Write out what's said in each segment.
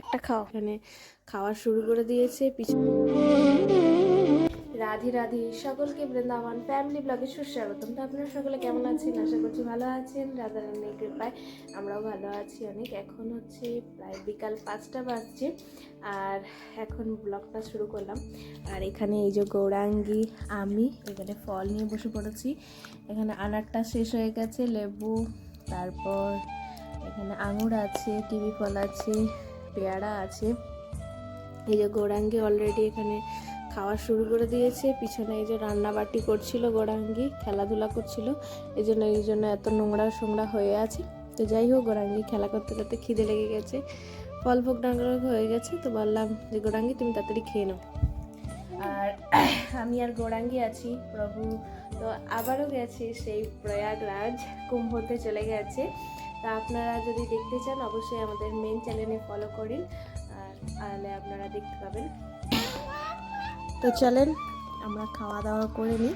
একটা খাও। মানে খাওয়া শুরু করে দিয়েছে পিছনে রাধি রাধি, সকলকে বৃন্দাবন ফ্যামিলি ব্লগে সুস্বাগতম। তো আপনারা সকলে কেমন আছেন? আশা করছি ভালো আছেন। রাধারানীর কৃপায় আমরাও ভালো আছি অনেক। এখন হচ্ছে প্রায় বিকাল পাঁচটা বাজছে আর এখন ব্লগটা শুরু করলাম। আর এখানে এই যে গৌরাঙ্গি, আমি এখানে ফল নিয়ে বসে পড়েছি। এখানে আনারটা শেষ হয়ে গেছে, লেবু, তারপর এখানে আঙুর আছে কিবি ফল আছে, পেয়ারা আছে। এই যে গৌরাঙ্গি অলরেডি এখানে খাওয়া শুরু করে দিয়েছে। পিছনে এই যে রান্না বাটি করছিল গৌরাঙ্গি, খেলাধুলা করছিল। এই জন্য এই জন্য এত নোংরা সোংরা হয়ে আছে। তো যাই হোক, গৌরাঙ্গি খেলা করতে করতে খিদে লেগে গেছে। ফল ভোগ হয়ে গেছে, তো বললাম যে, গৌরাঙ্গি, তুমি তাড়াতাড়ি খেয়ে নাও। আর আমি আর গৌরাঙ্গি আছি, প্রভু। তো আবারও গেছে সেই প্রয়াগরাজ কুম্ভতে চলে গেছে। তা আপনারা যদি দেখতে চান, অবশ্যই আমাদের মেন চ্যানেলে ফলো করেন। আর তাহলে আপনারা দেখতে পাবেন। তো চলেন, আমরা খাওয়া দাওয়া করে নিই।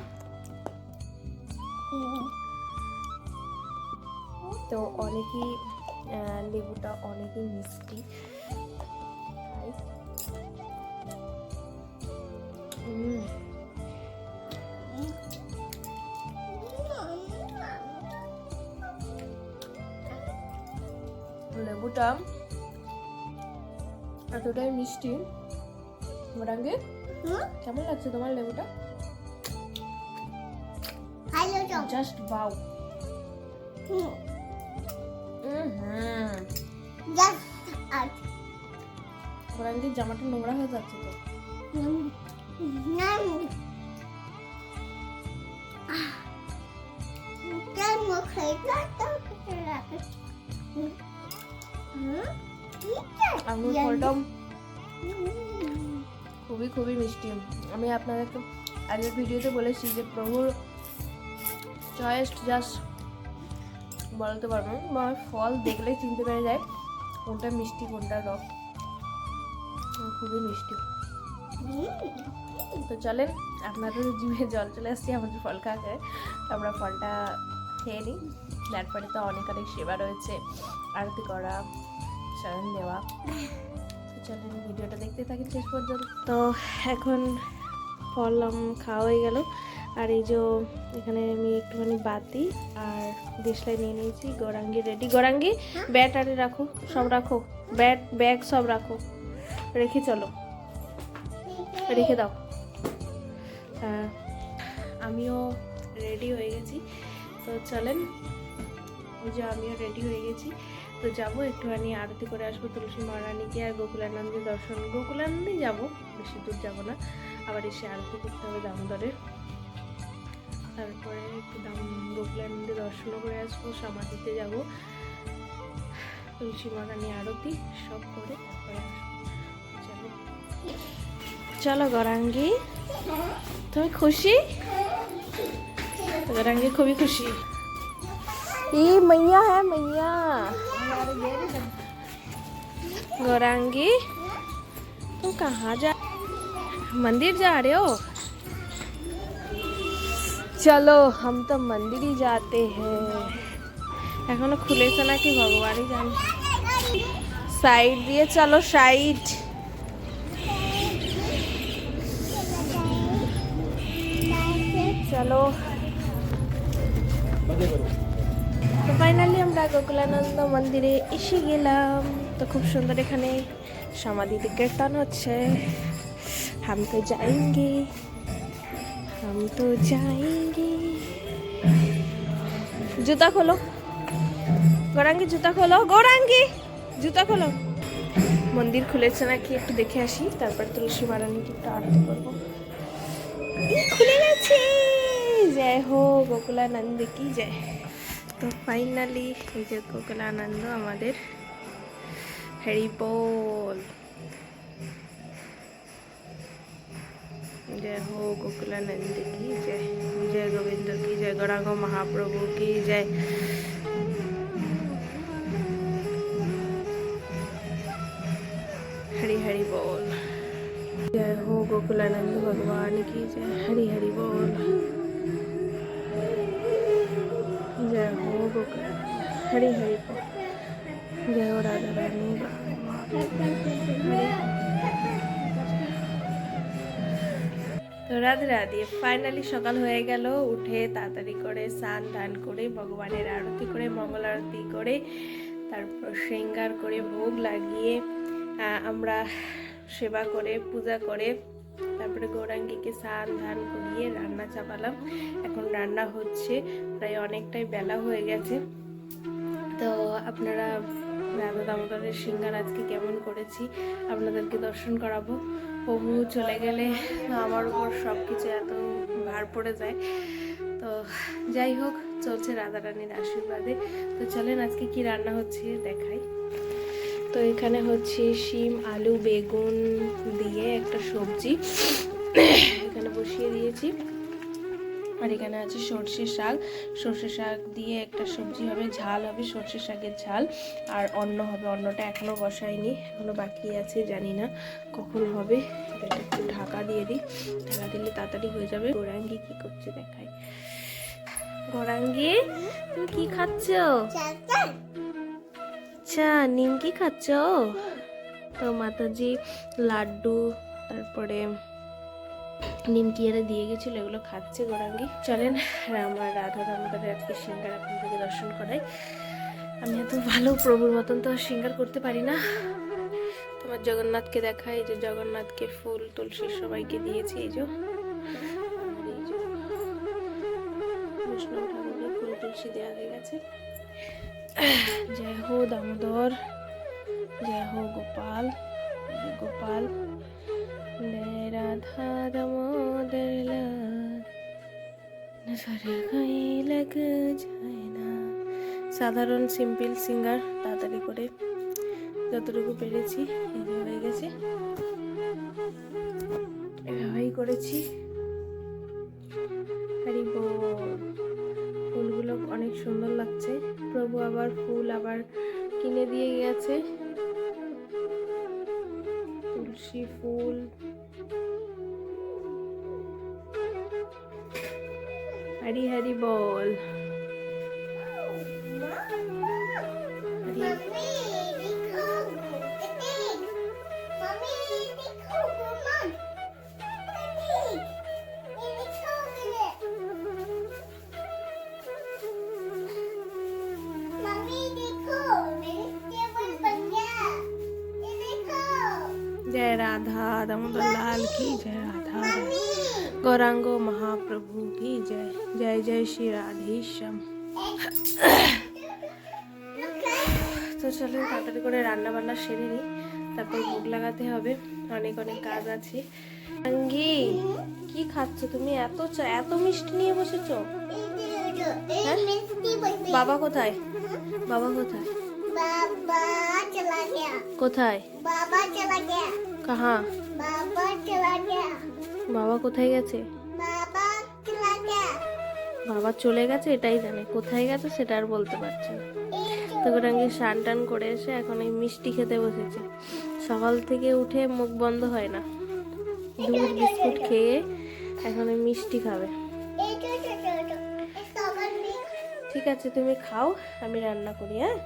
তো অনেকেই লেবুটা অনেকই মিষ্টি। এতটা এতটাই মিষ্টি। মোটামুটি কেমন লাগছে তোমার লেবুটা? জাস্ট বাউ মোটাঙ্গির জামাটা নোংরা হয়ে যাচ্ছে তো। আঙুর ফলটা খুবই খুবই মিষ্টি। আমি আপনাদেরকে আগের ভিডিওতে বলেছি যে প্রভুর চয়েস জাস্ট বলতে পারব না। বা ফল দেখলেই চিনতে পেরে যায় কোনটা মিষ্টি কোনটা রক। খুবই মিষ্টি। তো চলেন আপনাদের জিভে জল চলে আসছে আমাদের ফল খাকে আমরা ফলটা খেয়ে নিই। তারপরে তো অনেক অনেক সেবা রয়েছে। আরতি করা শরণ দেওয়া। চলেন ভিডিওটা দেখতে থাকি শেষ পর্যন্ত। তো এখন ফল খাওয়া হয়ে গেল। আর এই যে এখানে আমি একটুখানি বাতি আর দেশলাই নিয়ে নিয়েছি গৌরাঙ্গি রেডি গৌরাঙ্গি ব্যাট আরে রাখো সব রাখো। ব্যাট ব্যাগ সব রাখো। রেখে চলো। রেখে দাও। হ্যাঁ আমিও রেডি হয়ে গেছি। তো চলেন ওই যে আমিও রেডি হয়ে গেছি। তো যাবো একটুখানি আরতি করে আসবো তুলসী মহারানীকে আর গোকুলানন্দে দর্শন গোকুলানন্দেই যাবো বেশি দূর যাব না আবার এসে আরতি করতে হবে দামোদরে তারপরে একটু দাম গোকুলানন্দে দর্শনও করে আসবো সমাধিতে যাব তুলসী মহারানী আরতি সব করে তারপরে আসবো চলো চলো গরাঙ্গি তুমি খুশি गौरांगी खूबी खुशी ये मैया है मैया गौरांगी तुम कहाँ जा मंदिर जा रहे हो চলো हम तो मंदिर ही जाते हैं এখনো খুলেছে নাকি ভগবানই জানে সাইড দিয়ে চলো সাইড চলো তো ফাইনালি আমরা গোকুলানন্দ মন্দিরে এসে গেলাম। তো খুব সুন্দর এখানে সমাধি কীর্তন হচ্ছে। হাম তো যাইঙ্গি হাম তো যাইঙ্গি জুতা খোলো। গৌরাঙ্গি, জুতা খোলো। গৌরাঙ্গি, জুতা খোলো। মন্দির খুলেছে নাকি একটু দেখে আসি। তারপর তুলসী বারানিকে একটু আরতি করব। খুলে গেছে। জয় হো গোকুলানন্দ কি জয়। তো ফাইনালি এই যে গোকুলানন্দ আমাদের হ্যারি বল जय हो गोकुलानंद की जय जय गोविंद की जय गौरांग महाप्रभु की जय हरि हरि बोल जय हो गोकुलानंद भगवान की जय हरि हरि बोल হরি হরি জয় রাধা রানী তো রাধে রাধে ফাইনালি সকাল হয়ে গেল। উঠে তাড়াতাড়ি করে স্নান টান করে ভগবানের আরতি করে, মঙ্গল আরতি করে, তারপর শৃঙ্গার করে, ভোগ লাগিয়ে আমরা সেবা করে, পূজা করে, তারপরে গৌরাঙ্গীকে স্নান ধান করিয়ে রান্না চাপালাম। এখন রান্না হচ্ছে, প্রায় অনেকটাই বেলা হয়ে গেছে। তো আপনারা রাধা দামোদরের সিঙ্গার আজকে কেমন করেছি, আপনাদেরকে দর্শন করাবো। প্রভু চলে গেলে আমার উপর সব কিছু এত ভার পড়ে যায়। তো যাই হোক, চলছে রাধা রানীর আশীর্বাদে। তো চলেন, আজকে কি রান্না হচ্ছে দেখাই। তো এখানে হচ্ছে শিম, আলু, বেগুন দিয়ে একটা সবজি। এখানে বসিয়ে দিয়েছি। আর এখানে আছে সর্ষে শাক। সর্ষে শাক দিয়ে একটা সবজি হবে ঝাল হবে সর্ষে শাকের ঝাল। আর অন্ন হবে অন্নটা এখনও বসাইনি এখনও বাকি আছে জানি না কখন হবে। এটা একটু ঢাকা দিয়ে দিই। ঢাকা দিলে তাড়াতাড়ি হয়ে যাবে। গোরাঙ্গি কি করছে দেখাই। গোরাঙ্গি তুমি কি খাচ্ছ? আচ্ছা নিমকি খাচ্ছ? তো মাতাজি লাড্ডু তারপরে নিমকি এরা দিয়ে গেছিল, এগুলো খাচ্ছে গোরাঙ্গি। চলেন আর আমরা রাধা দামোদরের আজকে সিঙ্গার আপনাদেরকে দর্শন করাই। আমি এত ভালো প্রভুর মতন তো সিঙ্গার করতে পারি না। তোমার জগন্নাথকে দেখাই যে জগন্নাথকে ফুল, তুলসী সবাইকে দিয়েছি, এই যে। ফুল, তুলসী দেওয়া হয়ে গেছে। জয় হো দামোদর, জয় হো গোপাল গোপাল। লাল, নজর গায়ে লাগ যায় না। সাধারণ সিম্পল সিঙ্গার তাড়াতাড়ি করে যতটুকু পেরেছি হয়ে গেছে। এভাবেই করেছি। হরি ফুলগুলো অনেক সুন্দর লাগছে। প্রভু আবার ফুল আবার কিনে দিয়ে গেছে। তুলসী ফুল। गया हरी बोल। जय राधा दामोदर लाल की जय राधा। मम्मी गौरांग महाप्रभु की जय जय जय श्री राधेश्याम তো চলো তাড়াতাড়ি করে রান্না বান্না সেরে নিই তারপর ভোগ লাগাতে হবে অনেক অনেক কাজ আছে আঙ্গি কি খাচ্ছ তুমি এত চা এত মিষ্টি নিয়ে বসেছো एक मिस्टी बन गई বাবা কোথায় বাবা কোথায় बाबा चला गया কোথায় बाबा चला गया কাহা बाबा चला गया বাবা কোথায় গেছে? বাবা চলে গেছে? এটাই জানে। কোথায় গেছে সেটা আর বলতে পারছে না। তো গোটাঙ্গি স্নান টান করে এসে এখন এই মিষ্টি খেতে বসেছে। সকাল থেকে উঠে মুখ বন্ধ হয় না। দুধ বিস্কুট খেয়ে এখন মিষ্টি খাবে। ঠিক আছে তুমি খাও আমি রান্না করি হ্যাঁ?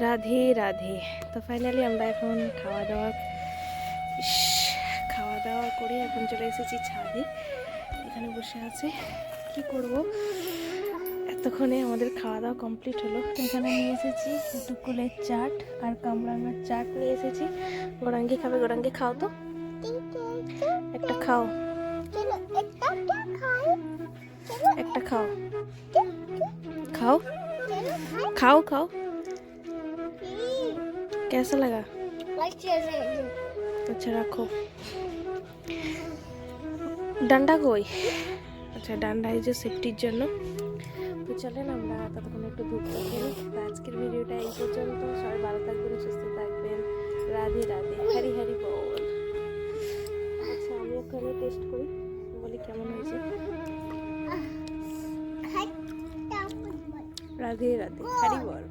রাধে রাধে। তো ফাইনালি আমরা এখন খাওয়া দাওয়া করে এখন চলে এসেছি ছাদে এখানে বসে আছে কি করব এতক্ষণে আমাদের খাওয়া দাওয়া কমপ্লিট হলো এখানে নিয়ে এসেছি একটু কুলের চাট আর কামরাঙার চাট নিয়ে এসেছি গোরাঙ্গি খাবে গোরাঙ্গি খাও তো একটা খাও चलो इतना क्या खाए चलो একটা খাও খাও चलो खाए খাও খাও कैसा लगा अच्छे से আচ্ছা রাখো ডান্ডা কই? আচ্ছা ডান্ডা এই যে সেফটির জন্য। তো চলেন আমরা ততক্ষণ একটু দুধ খেয়ে নিই। তো আজকের ভিডিওটা এই পর্যন্ত। সবাই ভালো থাকবেন সুস্থ থাকবেন। রাধে রাধে। হরি হরি বল। আচ্ছা আমি ওখানে টেস্ট করি। বলি কেমন হয়েছে? রাধে রাধে। হরি বল।